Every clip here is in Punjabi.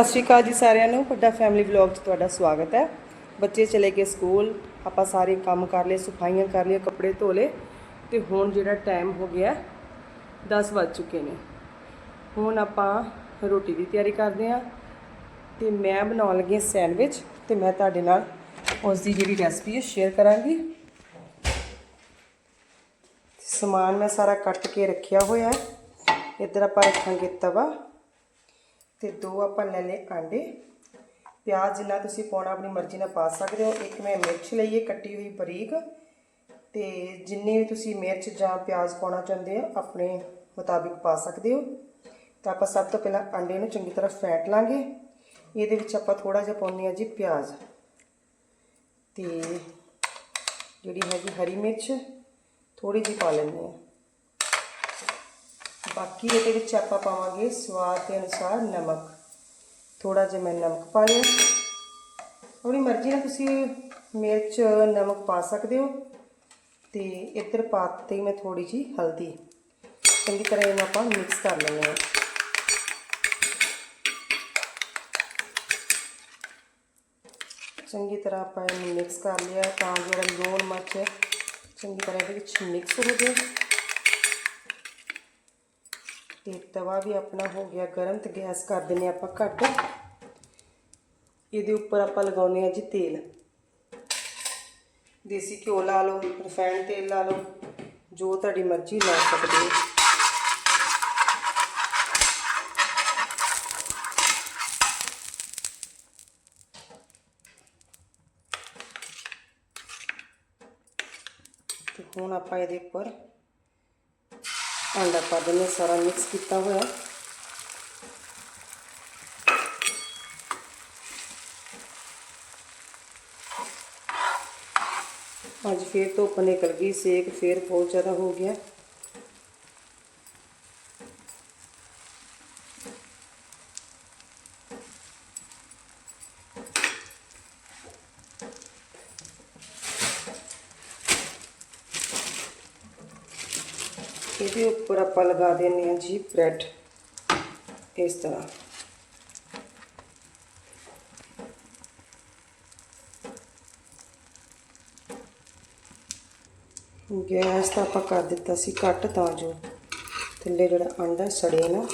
ਸਤਿ ਸ਼੍ਰੀ ਅਕਾਲ ਜੀ ਸਾਰਿਆਂ ਨੂੰ। ਵੱਡਾ ਫੈਮਿਲੀ ਵਲੌਗ 'ਚ ਤੁਹਾਡਾ ਸਵਾਗਤ ਹੈ। ਬੱਚੇ ਚਲੇ ਗਏ ਸਕੂਲ। ਆਪਾਂ ਸਾਰੇ ਕੰਮ ਕਰ ਲਏ, ਸਫਾਈਆਂ ਕਰ ਲਈਆਂ, ਕੱਪੜੇ ਧੋ ਲਏ। ਤੇ ਹੁਣ ਜਿਹੜਾ ਟਾਈਮ ਹੋ ਗਿਆ 10 ਵੱਜ ਚੁੱਕੇ ਨੇ। ਹੁਣ ਆਪਾਂ ਰੋਟੀ ਦੀ ਤਿਆਰੀ ਕਰਦੇ ਹਾਂ। ਤੇ ਮੈਂ ਬਣਾਉਣ ਲੱਗੀ ਹਾਂ ਸੈਂਡਵਿਚ ਤੇ ਮੈਂ ਤੁਹਾਡੇ ਨਾਲ ਉਸ ਦੀ ਜਿਹੜੀ ਰੈਸਪੀ ਹੈ ਸ਼ੇਅਰ ਕਰਾਂਗੀ। ਸਮਾਨ ਮੈਂ ਸਾਰਾ ਕੱਟ ਕੇ ਰੱਖਿਆ ਹੋਇਆ ਹੈ। ਇੱਧਰ ਆਪਾਂ ਰੱਖਾਂਗੇ ਤਵਾ। ਤੇ ਦੋ ਆਪਾਂ ਲੈ ਲਏ ਆਂਡੇ ਪਿਆਜ਼ ਜਿੰਨਾ ਤੁਸੀਂ ਪਾਉਣਾ, ਆਪਣੀ ਮਰਜ਼ੀ ਨਾਲ ਪਾ ਸਕਦੇ ਹੋ। ਇੱਕ ਮੈਂ ਮਿਰਚ ਲਈ ਹੈ, ਕੱਟੀ ਹੋਈ ਬਰੀਕ। ਤੇ ਜਿੰਨੀ ਵੀ ਤੁਸੀਂ ਮਿਰਚ ਜਾਂ ਪਿਆਜ਼ ਪਾਉਣਾ ਚਾਹੁੰਦੇ ਹੋ, ਆਪਣੇ ਮੁਤਾਬਿਕ ਪਾ ਸਕਦੇ ਹੋ। ਤਾਂ ਆਪਾਂ ਸਭ ਤੋਂ ਪਹਿਲਾਂ ਆਂਡੇ ਨੂੰ ਚੰਗੀ ਤਰ੍ਹਾਂ ਫੈਂਟ ਲਾਂਗੇ। ਇਹਦੇ ਵਿੱਚ ਆਪਾਂ ਥੋੜਾ ਜਿਹਾ ਪਾਉਂਦੇ ਹਾਂ ਜੀ ਪਿਆਜ਼। ਤੇ ਜਿਹੜੀ ਹੈਗੀ ਹਰੀ ਮਿਰਚ ਥੋੜੀ ਜਿਹੀ ਪਾ ਲੈਂਦੇ ਹਾਂ। ਬਾਕੀ ਇਹਦੇ ਵਿੱਚ ਆਪਾਂ ਪਾਵਾਂਗੇ ਸਵਾਦ ਦੇ ਅਨੁਸਾਰ ਨਮਕ। ਥੋੜਾ ਜਿਹਾ ਮੈਂ ਨਮਕ ਪਾ ਲਿਆ। ਆਪਣੀ ਮਰਜ਼ੀ ਨਾਲ ਤੁਸੀਂ ਮਿਰਚ, ਨਮਕ ਪਾ ਸਕਦੇ ਹੋ। ਤੇ ਇੱਧਰ ਪਾਤੀ ਮੈਂ ਥੋੜੀ ਜੀ ਹਲਦੀ। ਚੰਗੀ ਤਰ੍ਹਾਂ ਇਹਨੂੰ ਆਪਾਂ ਮਿਕਸ ਕਰ ਲੈਂਦੇ ਹਾਂ। ਚੰਗੀ ਤਰ੍ਹਾਂ ਆਪਾਂ ਇਹਨੂੰ ਮਿਕਸ ਕਰ ਲਿਆ ਤਾਂ ਜਿਹੜਾ ਲੂਣ, ਮਿਰਚ ਹੈ, ਚੰਗੀ ਤਰ੍ਹਾਂ ਇਹਦੇ ਵਿੱਚ ਮਿਕਸ ਹੋ ਜਾਏ ਤੇ ਤਵਾ ਵੀ ਆਪਣਾ ਹੋ ਗਿਆ ਗਰਮ ਤੇ ਗੈਸ ਕਰ ਦਿੰਨੇ ਆਪਾਂ ਘੱਟ। ਇਹਦੇ ਉੱਪਰ ਆਪਾਂ ਲਗਾਉਨੇ ਆ ਜੀ ਤੇਲ। ਦੇਸੀ ਘਿਓ ਲਾ ਲਓ ਰਿਫਾਈਨਡ ਤੇਲ ਲਾ ਲਓ, ਜੋ ਤੁਹਾਡੀ ਮਰਜ਼ੀ ਲਾ ਸਕਦੇ ਹੋ। ਤੇ ਹੁਣ ਆਪਾਂ ਇਹਦੇ ਉੱਪਰ ਆਂਡਾ ਪਾ ਦਿੰਦੇ ਸਾਰਾ ਮਿਕਸ ਕੀਤਾ ਹੋਇਆ ਅੱਜ ਫੇਰ ਧੁੱਪ ਨਿਕਲ ਗਈ ਸੇਕ ਫੇਰ ਬਹੁਤ ਜ਼ਿਆਦਾ ਹੋ ਗਿਆ ਇਹਦੇ ਉੱਪਰ ਆਪਾਂ ਲਗਾ ਦਿੰਦੇ ਹਾਂ ਜੀ ਬ੍ਰੈਡ। ਇਸ ਤਰ੍ਹਾਂ। ਗੈਸ ਤਾਂ ਆਪਾਂ ਕਰ ਦਿੱਤਾ ਸੀ ਘੱਟ ਤਾਂ ਜੋ। ਥੱਲੇ ਜਿਹੜਾ ਅੰਡਾ ਸੜੇ ਨਾ।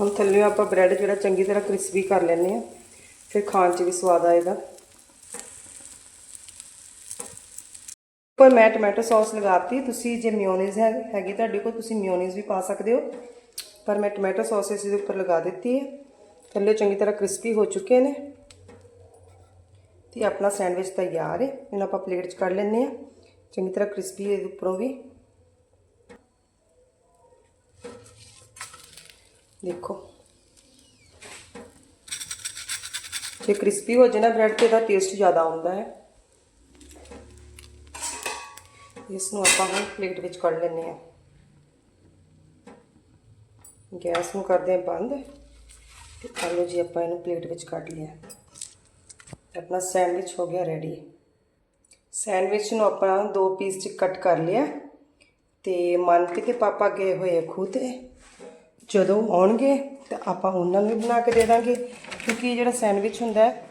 ਹੁਣ ਥੱਲੇ ਆਪਾਂ ਬ੍ਰੈਡ ਜਿਹੜਾ ਚੰਗੀ ਤਰ੍ਹਾਂ ਕ੍ਰਿਸਪੀ ਕਰ ਲੈਂਦੇ ਆ ਫਿਰ ਖਾਣ 'ਚ ਵੀ ਸਵਾਦ ਆਏਗਾ। ਪਰ ਮੈਂ ਟੋਮੈਟੋ ਸੌਸ ਲਗਾਤੀ। ਤੁਸੀਂ ਜੇ ਮਿਓਨੀਜ਼ ਹੈ ਹੈਗੀ ਤੁਹਾਡੇ ਕੋਲ, ਤੁਸੀਂ ਮਿਓਨੀਜ਼ ਵੀ ਪਾ ਸਕਦੇ ਹੋ। ਪਰ ਮੈਂ ਟੋਮੈਟੋ ਸੌਸ ਇਸ ਦੇ ਉੱਪਰ ਲਗਾ ਦਿੱਤੀ ਹੈ। ਥੱਲੇ ਚੰਗੀ ਤਰ੍ਹਾਂ ਕ੍ਰਿਸਪੀ ਹੋ ਚੁੱਕੇ ਨੇ। ਤੇ ਆਪਣਾ ਸੈਂਡਵਿਚ ਤਿਆਰ ਹੈ। ਇਹਨੂੰ ਆਪਾਂ ਪਲੇਟ 'ਚ ਕੱਢ ਲੈਂਦੇ ਆ ਚੰਗੀ ਤਰ੍ਹਾਂ ਕ੍ਰਿਸਪੀ ਇਹਦੇ ਉੱਪਰੋਂ ਵੀ। ਦੇਖੋ। ਜੇ ਕ੍ਰਿਸਪੀ ਹੋ ਜਾਏ ਨਾ ਬ੍ਰੈਡ ਤੇ ਦਾ ਟੇਸਟ ਜ਼ਿਆਦਾ ਆਉਂਦਾ ਹੈ। ਇਸ ਨੂੰ ਆਪਾਂ ਹੁਣ ਪਲੇਟ ਵਿੱਚ ਕੱਢ ਲੈਂਦੇ ਆ ਗੈਸ ਨੂੰ ਕਰਦੇ ਆ ਬੰਦ ਤੇ ਆਲੂ ਜੀ ਆਪਾਂ ਇਹਨੂੰ ਪਲੇਟ ਵਿੱਚ ਕੱਢ ਲਿਆ ਆਪਣਾ ਸੈਂਡਵਿਚ ਹੋ ਗਿਆ ਰੈਡੀ ਸੈਂਡਵਿਚ ਨੂੰ ਆਪਾਂ ਦੋ ਪੀਸ ਚ ਕੱਟ ਕਰ ਲਿਆ। ਤੇ ਮਨਪ੍ਰੀਤ ਤੇ ਪਾਪਾ ਗਏ ਹੋਏ ਖੂਹ ਤੇ। ਜਦੋਂ ਆਉਣਗੇ ਤਾਂ ਆਪਾਂ ਉਹਨਾਂ ਨੂੰ ਵੀ ਬਣਾ ਕੇ ਦੇ ਦਾਂਗੇ। ਕਿਉਂਕਿ ਜਿਹੜਾ ਸੈਂਡਵਿਚ ਹੁੰਦਾ ਹੈ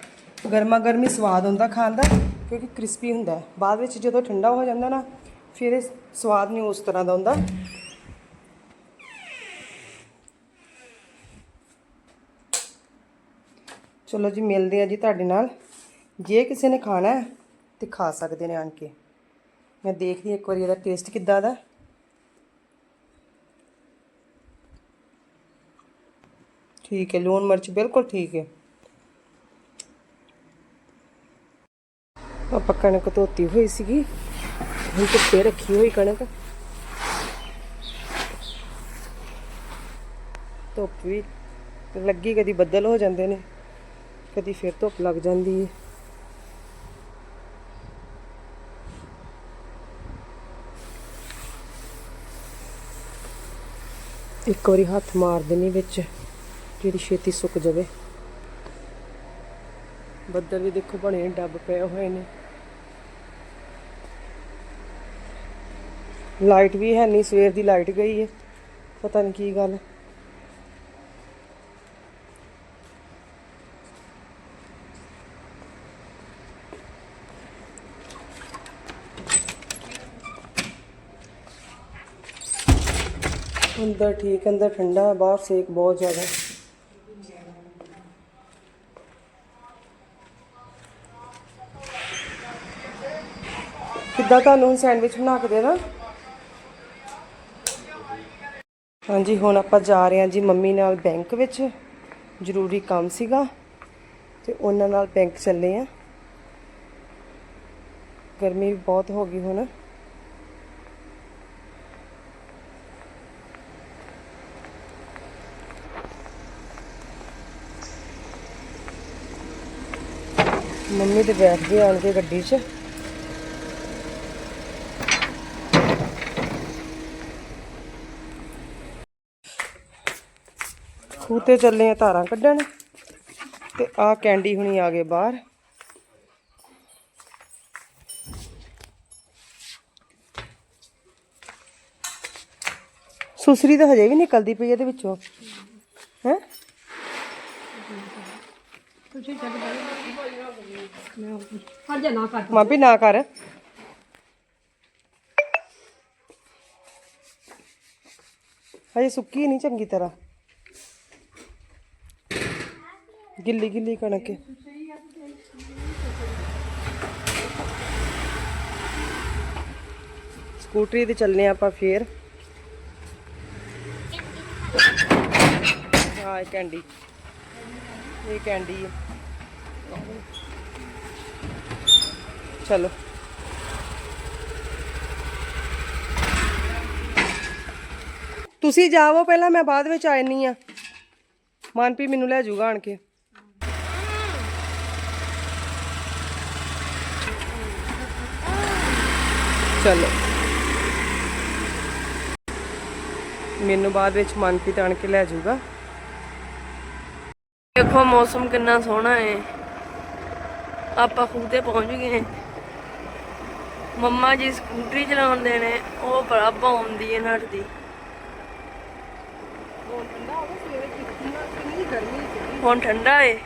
ਗਰਮਾ ਗਰਮੀ ਸਵਾਦ ਹੁੰਦਾ ਖਾਣ ਦਾ, ਕਿਉਂਕਿ ਕ੍ਰਿਸਪੀ ਹੁੰਦਾ ਬਾਅਦ ਵਿੱਚ ਜਦੋਂ ਠੰਡਾ ਹੋ ਜਾਂਦਾ ਨਾ, ਫਿਰ ਇਹ ਸਵਾਦ ਨਹੀਂ ਉਸ ਤਰ੍ਹਾਂ ਦਾ ਹੁੰਦਾ। ਚਲੋ ਜੀ, ਮਿਲਦੇ ਆ ਜੀ ਤੁਹਾਡੇ ਨਾਲ। ਜੇ ਕਿਸੇ ਨੇ ਖਾਣਾ ਹੈ, ਤੇ ਖਾ ਸਕਦੇ ਨੇ ਆਣ ਕੇ। ਮੈਂ ਦੇਖਦੀ ਇੱਕ ਵਾਰੀ ਇਹਦਾ ਟੇਸਟ ਕਿੱਦਾਂ ਦਾ। ਠੀਕ ਹੈ, ਲੂਣ ਮਿਰਚ ਬਿਲਕੁਲ ਠੀਕ ਹੈ। ਆਪਾਂ ਕਣਕ ਧੋਤੀ ਹੋਈ ਸੀਗੀ, ਹੁਣ ਧੁੱਪੇ ਰੱਖੀ ਹੋਈ ਕਣਕ। ਧੁੱਪ ਵੀ ਲੱਗੀ, ਕਦੀ ਬੱਦਲ ਹੋ ਜਾਂਦੇ ਨੇ, ਕਦੀ ਫਿਰ ਧੁੱਪ ਲੱਗ ਜਾਂਦੀ ਹੈ। ਇੱਕ ਵਾਰੀ ਹੱਥ ਮਾਰ ਦੇਣੀ ਵਿੱਚ। ਜਿਹੜੀ ਛੇਤੀ ਸੁੱਕ ਜਾਵੇ। ਬੱਦਲ ਵੀ ਦੇਖੋ ਬਣੇ ਡੱਬ ਪਏ ਹੋਏ ਨੇ। ਲਾਈਟ ਵੀ ਹੈ ਨਹੀਂ, ਸਵੇਰ ਦੀ ਲਾਈਟ ਗਈ ਹੈ। ਪਤਾ ਨਹੀਂ ਕੀ ਗੱਲ। ਅੰਦਰ ਠੀਕ, ਅੰਦਰ ਠੰਡਾ ਹੈ ਬਾਹਰ ਸੇਕ ਬਹੁਤ ਜ਼ਿਆਦਾ। ਕਿੱਦਾਂ ਤੁਹਾਨੂੰ ਸੈਂਡਵਿਚ ਬਣਾ ਕੇ ਦੇਣਾ? ਹਾਂਜੀ, ਹੁਣ ਆਪਾਂ ਜਾ ਰਹੇ ਹਾਂ ਜੀ ਮੰਮੀ ਨਾਲ ਬੈਂਕ ਵਿੱਚ। ਜ਼ਰੂਰੀ ਕੰਮ ਸੀਗਾ ਤੇ ਉਹਨਾਂ ਨਾਲ ਬੈਂਕ ਚੱਲੇ ਆ ਗਰਮੀ ਵੀ ਬਹੁਤ ਹੋ ਗਈ ਹੁਣ। ਮੰਮੀ ਤੇ ਬੈਠ ਗਏ ਆਣ ਕੇ ਗੱਡੀ 'ਚ। ਖੂਹ ਤੇ ਚੱਲੇ ਆ, ਧਾਰਾਂ ਕੱਢਣ। ਤੇ ਆਹ ਕੈਂਡੀ ਹੁਣੀ ਆ ਗਏ ਬਾਹਰ। ਸੁਸਰੀ ਤਾਂ ਹਜੇ ਵੀ ਨਿਕਲਦੀ ਪਈ ਇਹਦੇ ਵਿੱਚੋਂ। ਹੈ? ਹਰ ਜਾ ਨਾ ਕਰ। ਮਾਪੀ ਨਾ ਕਰ ਹਜੇ ਸੁੱਕੀ ਨਹੀਂ ਚੰਗੀ ਤਰ੍ਹਾਂ। ਗਿੱਲੀ ਗਿੱਲੀ ਕਣਕ। ਹੈ ਸਕੂਟਰੀ ਤੇ ਚੱਲਨੇ ਆਪਾਂ ਫੇਰ। ਹਾਂ, ਇਹ ਕੈਂਡੀ। ਇਹ ਕੈਂਡੀ ਹੈ ਚਲੋ। ਤੁਸੀਂ ਜਾਵੋ ਪਹਿਲਾਂ, ਮੈਂ ਬਾਅਦ ਵਿੱਚ ਆ ਜਾਨੀ ਆ। ਮਨਪੀ ਮੈਨੂੰ ਲੈ ਜਾਊਗਾ ਆਣ ਕੇ। ਚਲੋ। ਮੈਨੂੰ ਬਾਅਦ ਵਿੱਚ ਮਨਪ੍ਰੀਤ ਆਣ ਕੇ ਲੈ ਜਾਊਗਾ। ਦੇਖੋ ਮੌਸਮ ਕਿੰਨਾ ਸੋਹਣਾ ਹੈ ਆਪਾਂ ਖੂਹ ਤੇ ਪਹੁੰਚ ਗਏ ਮੰਮਾ ਜੀ ਸਕੂਟਰੀ ਚਲਾਉਂਦੇ ਨੇ ਉਹ ਬਰਾਬਾ ਆਉਂਦੀ ਹੈ ਨੱਠਦੀ ਹੁਣ ਠੰਡਾ ਏ।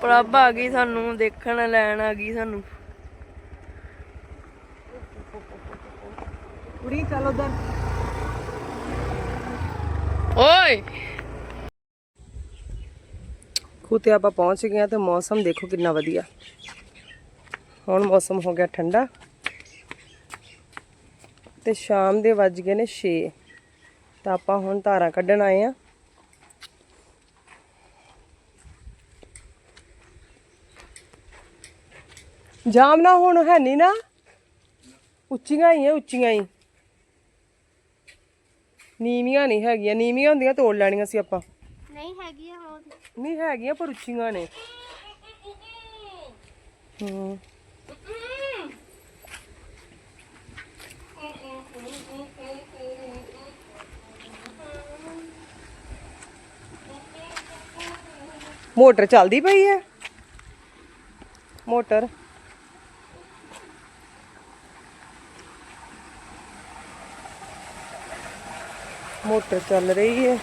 ਪ੍ਰਭ ਆ ਗਈ ਸਾਨੂੰ ਦੇਖਣ ਲੈਣ ਆ ਗਈ ਸਾਨੂੰ। ਕੁੜੀ ਚੱਲ ਉਧਰ। ਓਏ। ਆਪਾਂ ਪਹੁੰਚ ਗਏ ਆ ਤੇ ਮੌਸਮ ਦੇਖੋ ਕਿੰਨਾ ਵਧੀਆ। ਹੁਣ ਮੌਸਮ ਹੋ ਗਿਆ ਠੰਡਾ। ਤੇ ਸ਼ਾਮ ਦੇ ਵੱਜ ਗਏ ਨੇ 6 ਤਾਂ ਆਪਾਂ ਹੁਣ ਧਾਰਾਂ ਕੱਢਣ ਆਏ ਆ ਜਾਮ ਨਾ ਹੁਣ ਹੈ ਨਹੀਂ ਨਾ? ਉੱਚੀਆਂ ਹੀ ਆ ਉੱਚੀਆਂ ਹੀ। ਨੀਵੀਆਂ ਨਹੀਂ ਹੈਗੀਆਂ ਨੀਵੀਆਂ ਹੁੰਦੀਆਂ ਤੋੜ ਲੈਣੀਆਂ ਸੀ ਆਪਾਂ। ਨਹੀਂ ਹੈਗੀ ਆ ਹੋਰ। ਨਹੀਂ ਹੈਗੀਆਂ ਪਰ ਉੱਚੀਆਂ ਨੇ। ਹੂੰ। ਮੋਟਰ ਚੱਲਦੀ ਪਈ ਹੈ? ਮੋਟਰ। ਮੋਟਰ ਚੱਲ ਰਹੀ ਹੈ।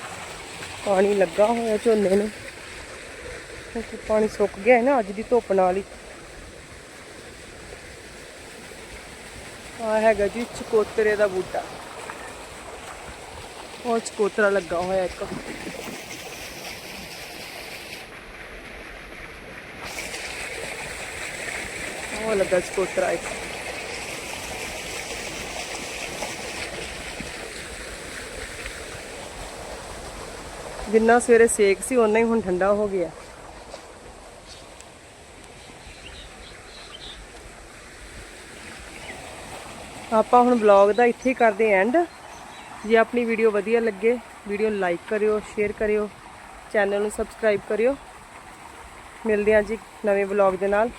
ਪਾਣੀ ਲੱਗਾ ਹੋਇਆ ਝੋਨੇ ਨੂੰ। ਕਿਉਂਕਿ ਪਾਣੀ ਸੁੱਕ ਗਿਆ ਹੈ ਨਾ ਅੱਜ ਦੀ ਧੁੱਪ ਨਾਲ ਹੀ। ਆ ਹੈਗਾ ਜੀ ਚਕੋਤਰੇ ਦਾ ਬੂਟਾ। ਉਹ ਚਕੋਤਰਾ ਲੱਗਾ ਹੋਇਆ ਇੱਕ। ਉਹ ਲੱਗਾ ਚਕੋਤਰਾ ਇੱਕ। ਜਿੰਨਾ ਸਵੇਰੇ ਸੇਕ ਸੀ ਉਨਾ ਹੀ ਹੁਣ ਠੰਡਾ ਹੋ ਗਿਆ। ਆਪਾਂ ਹੁਣ ਵਲੌਗ ਦਾ ਇੱਥੇ ਹੀ ਕਰਦੇ ਐਂਡ ਜੇ ਆਪਣੀ ਵੀਡੀਓ ਵਧੀਆ ਲੱਗੇ ਵੀਡੀਓ ਲਾਈਕ ਕਰਿਓ ਸ਼ੇਅਰ ਕਰਿਓ ਚੈਨਲ ਨੂੰ ਸਬਸਕ੍ਰਾਈਬ ਕਰਿਓ। ਮਿਲਦੇ ਹਾਂ ਜੀ ਨਵੇਂ ਵਲੌਗ ਦੇ ਨਾਲ।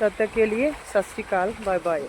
ਤਦ ਤੱਕ ਕੇ ਲਈ ਸਤਿ ਸ਼੍ਰੀ ਅਕਾਲ ਬਾਏ ਬਾਏ